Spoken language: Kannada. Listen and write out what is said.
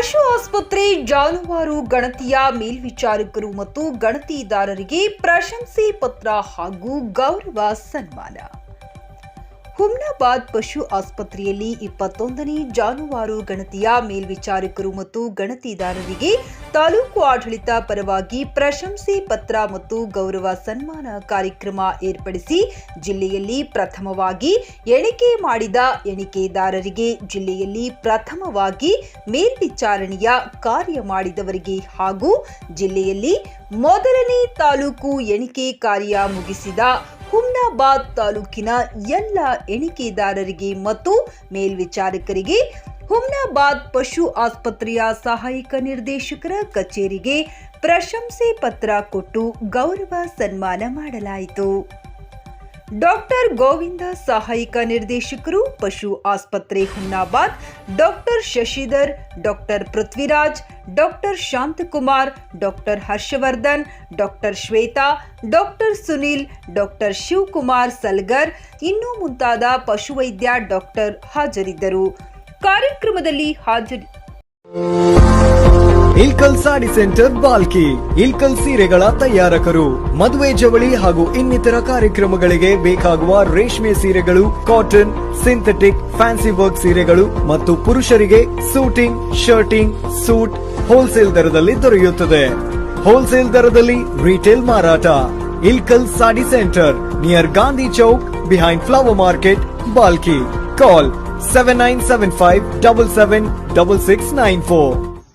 ಆಸ್ಪತ್ರೆ ಜಾನುವಾರು ಗಣತಿಯ ಮೇಲ್ವಿಚಾರಕರು ಮತ್ತು ಗಣತಿದಾರರಿಗೆ ಪ್ರಶಂಸೆ ಪತ್ರ ಹಾಗೂ ಗೌರವ ಸನ್ಮಾನ. ಹುಮ್ನಾಬಾದ್ ಪಶು ಆಸ್ಪತ್ರೆಯಲ್ಲಿ ಇಪ್ಪತ್ತೊಂದನೇ ಜಾನುವಾರು ಗಣತಿಯ ಮೇಲ್ವಿಚಾರಕರು ಮತ್ತು ಗಣತಿದಾರರಿಗೆ ತಾಲೂಕು ಆಡಳಿತ ಪರವಾಗಿ ಪ್ರಶಂಸೆ ಪತ್ರ ಮತ್ತು ಗೌರವ ಸನ್ಮಾನ ಕಾರ್ಯಕ್ರಮ ಏರ್ಪಡಿಸಿ ಜಿಲ್ಲೆಯಲ್ಲಿ ಪ್ರಥಮವಾಗಿ ಎಣಿಕೆ ಮಾಡಿದ ಎಣಿಕೆದಾರರಿಗೆ ಜಿಲ್ಲೆಯಲ್ಲಿ ಪ್ರಥಮವಾಗಿ ಮೇಲ್ವಿಚಾರಣೆಯ ಕಾರ್ಯ ಮಾಡಿದವರಿಗೆ ಹಾಗೂ ಜಿಲ್ಲೆಯಲ್ಲಿ ಮೊದಲನೇ ತಾಲೂಕು ಎಣಿಕೆ ಕಾರ್ಯ ಮುಗಿಸಿದ ಹುಮ್ನಾಬಾದ್ ತಾಲೂಕಿನ ಎಲ್ಲ ಎಣಿಕೆದಾರರಿಗೆ ಮತ್ತು ಮೇಲ್ವಿಚಾರಕರಿಗೆ ಹುಮ್ನಾಬಾದ್ ಪಶು ಆಸ್ಪತ್ರೆಯ ಸಹಾಯಕ ನಿರ್ದೇಶಕರ ಕಚೇರಿಗೆ ಪ್ರಶಂಸೆ ಪತ್ರ ಕೊಟ್ಟು ಗೌರವ ಸನ್ಮಾನ ಮಾಡಲಾಯಿತು. ಡಾಕ್ಟರ್ ಗೋವಿಂದ ಸಹಾಯಕ ನಿರ್ದೇಶಕರು, ಪಶು ಆಸ್ಪತ್ರೆ Humnabad doctor Shashidhar, doctor Prithviraj doctor Shanthakumar, doctor Harshavardhan, doctor Shweta, doctor Sunil, doctor Shivakumar Salgar, ಇನ್ನೂ ಮುಂತಾದ ಪಶುವೈದ್ಯ ಡಾಕ್ಟರ್ ಹಾಜರಿದ್ದರು. ಕಾರ್ಯಕ್ರಮದಲ್ಲಿ ಹಾಜರಿ ಇಲ್ಕಲ್ ಸಾಡಿ ಸೆಂಟರ್ ಬಾಲ್ಕಿ. ಇಲ್ಕಲ್ ಸೀರೆಗಳ ತಯಾರಕರು. ಮದುವೆ ಜವಳಿ ಹಾಗೂ ಇನ್ನಿತರ ಕಾರ್ಯಕ್ರಮಗಳಿಗೆ ಬೇಕಾಗುವ ರೇಷ್ಮೆ ಸೀರೆಗಳು, ಕಾಟನ್, ಸಿಂಥೆಟಿಕ್, ಫ್ಯಾನ್ಸಿ ವರ್ಕ್ ಸೀರೆಗಳು ಮತ್ತು ಪುರುಷರಿಗೆ ಸೂಟಿಂಗ್, ಶರ್ಟಿಂಗ್, ಸೂಟ್ ಹೋಲ್ಸೇಲ್ ದರದಲ್ಲಿ ದೊರೆಯುತ್ತದೆ. ಹೋಲ್ಸೇಲ್ ದರದಲ್ಲಿ ರಿಟೇಲ್ ಮಾರಾಟ. Ilkal sari centre near Gandhi Chowk behind flower market Bhalki call seven nine seven five double seven double six nine four